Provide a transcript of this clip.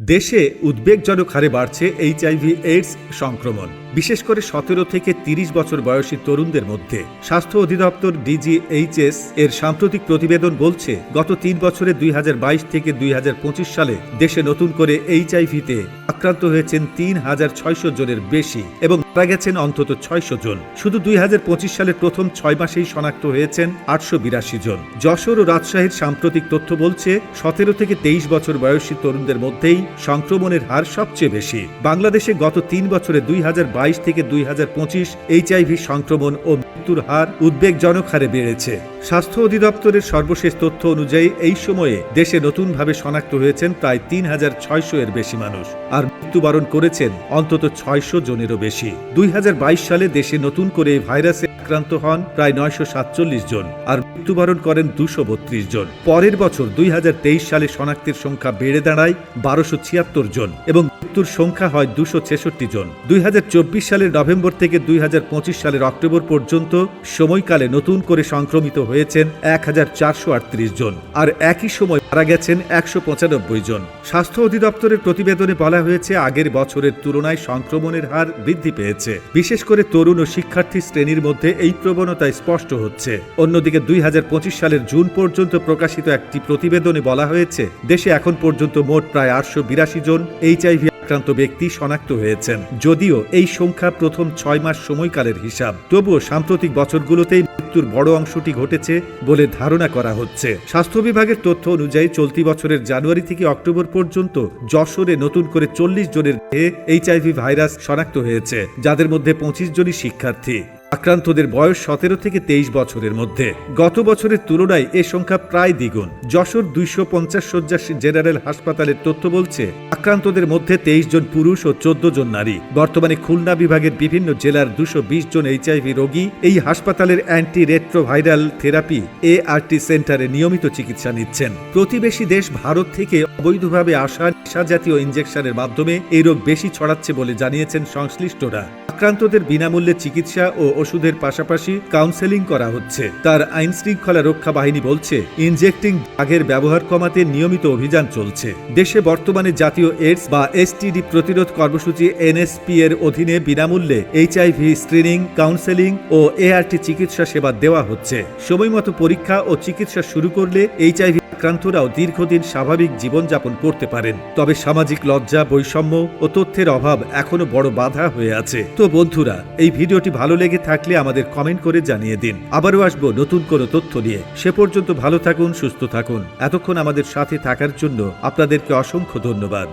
দেশে উদ্বেগজনক হারে বাড়ছে এইচআইভি এইডস সংক্রমণ, বিশেষ করে সতেরো থেকে তিরিশ বছর বয়সী তরুণদের মধ্যে। স্বাস্থ্য অধিদপ্তর ডিজিএইচএস এর সাম্প্রতিক প্রতিবেদন বলছে, গত তিন বছরে দুই হাজার বাইশ থেকে দুই হাজার পঁচিশ সালে দেশে নতুন করে এইচআইভিতে আক্রান্ত হয়েছেন তিন হাজার ছয়শো জনের বেশি এবং মারা গেছেন অন্তত ছয়শো জন। শুধু দুই সালের প্রথম ছয় মাসেই শনাক্ত হয়েছেন আটশো বিরাশি জন। যশোর ও রাজশাহীর সাম্প্রতিক তথ্য বলছে, সতেরো থেকে তেইশ বছর বয়সী তরুণদের মধ্যেই সংক্রমণের হার সবচেয়ে বেশি। বাংলাদেশে গত তিন বছরে দুই হাজার বাইশ থেকে দুই হাজার পঁচিশ এইচআইভি সংক্রমণ ও মৃত্যুর হার উদ্বেগজনক হারে বেড়েছে। স্বাস্থ্য অধিদপ্তরের সর্বশেষ তথ্য অনুযায়ী এই সময়ে দেশে নতুনভাবে শনাক্ত হয়েছেন প্রায় তিন হাজার ছয়শো এর বেশি মানুষ, আর মৃত্যুবরণ করেছেন অন্তত ছয়শো জনেরও বেশি। দুই হাজার বাইশ সালে দেশে নতুন করে এই ভাইরাসে আক্রান্ত হন প্রায় নয়শো সাতচল্লিশ জন, আর মৃত্যুবরণ করেন দুশো বত্রিশ জন। পরের বছর দুই হাজার তেইশ সালে শনাক্তের সংখ্যা বেড়ে দাঁড়ায় বারোশো ছিয়াত্তর জন এবং মৃত্যুর সংখ্যা হয় দুশো ছেষট্টি জন। দুই হাজার চব্বিশ সালের নভেম্বর থেকে দুই সালের অক্টোবর পর্যন্ত সময়কালে নতুন করে সংক্রমিত হয়েছেন এক হাজার চারশো আটত্রিশ জন, আর একই সময় মারা গেছেন একশো পঁচানব্বই জন। স্বাস্থ্য অধিদপ্তরের প্রতিবেদনে বলা হয়েছে, আগের বছরের তুলনায় সংক্রমণের হার বৃদ্ধি পেয়েছে। বিশেষ করে তরুণ ও শিক্ষার্থী শ্রেণির মধ্যে এই প্রবণতা স্পষ্ট হচ্ছে। অন্যদিকে দুই হাজার পঁচিশ সালের জুন পর্যন্ত প্রকাশিত একটি প্রতিবেদনে বলা হয়েছে, দেশে এখন পর্যন্ত মোট প্রায় আটশো বিরাশি জন এইচআইভি আক্রান্ত ব্যক্তি শনাক্ত হয়েছেন। যদিও এই সংখ্যা প্রথম ছয় মাস সময়কালের হিসাব। তবুও সাম্প্রতিক বছরগুলোতেই মৃত্যুর বড় অংশটি ঘটেছে বলে ধারণা করা হচ্ছে। স্বাস্থ্য বিভাগের তথ্য অনুযায়ী চলতি বছরের জানুয়ারি থেকে অক্টোবর পর্যন্ত যশোরে নতুন করে চল্লিশ জনের দেহে এইচআইভি ভাইরাস শনাক্ত হয়েছে, যাদের মধ্যে পঁচিশ জনই শিক্ষার্থী। আক্রান্তদের বয়স সতেরো থেকে তেইশ বছরের মধ্যে। গত বছরের তুলনায় এ সংখ্যা প্রায় দ্বিগুণ। যশোর দুইশো পঞ্চাশ শয্যা জেনারেল হাসপাতালের তথ্য বলছে, আক্রান্তদের মধ্যে তেইশ জন পুরুষ ও চোদ্দ জন নারী। বর্তমানে খুলনা বিভাগের বিভিন্ন জেলার দুশো বিশ জন এইচআইভি রোগী এই হাসপাতালের অ্যান্টি রেট্রোভাইরাল থেরাপি এআরটি সেন্টারে নিয়মিত চিকিৎসা নিচ্ছেন। প্রতিবেশী দেশ ভারত থেকে অবৈধভাবে আসা নেশা জাতীয় ইঞ্জেকশনের মাধ্যমে এই রোগ বেশি ছড়াচ্ছে বলে জানিয়েছেন সংশ্লিষ্টরা। আক্রান্তদের বিনামূল্যে চিকিৎসা ও ওষুধের পাশাপাশি কাউন্সেলিং করা হচ্ছে। তার আইন শৃঙ্খলা রক্ষা বাহিনী বলছে ইনজেক্টিং ড্রাগের ব্যবহার কমাতে নিয়মিত অভিযান চলছে। দেশে বর্তমানে জাতীয় এইডস বা এসটিডি প্রতিরোধ কর্মসূচি এনএসপি এর অধীনে বিনামূল্যে এইচআইভি স্ক্রিনিং কাউন্সেলিং ও এআরটি চিকিৎসা সেবা দেওয়া হচ্ছে। সময়মতো পরীক্ষা ও চিকিৎসা শুরু করলে এইচআইভি আক্রান্তরাও দীর্ঘদিন স্বাভাবিক জীবনযাপন করতে পারেন। তবে সামাজিক লজ্জা, বৈষম্য ও তথ্যের অভাব এখনও বড় বাধা হয়ে আছে। তো বন্ধুরা, এই ভিডিওটি ভালো লেগে থাকলে আমাদের কমেন্ট করে জানিয়ে দিন। আবারও আসব নতুন কোনো তথ্য নিয়ে। সে পর্যন্ত ভালো থাকুন, সুস্থ থাকুন। এতক্ষণ আমাদের সাথে থাকার জন্য আপনাদেরকে অসংখ্য ধন্যবাদ।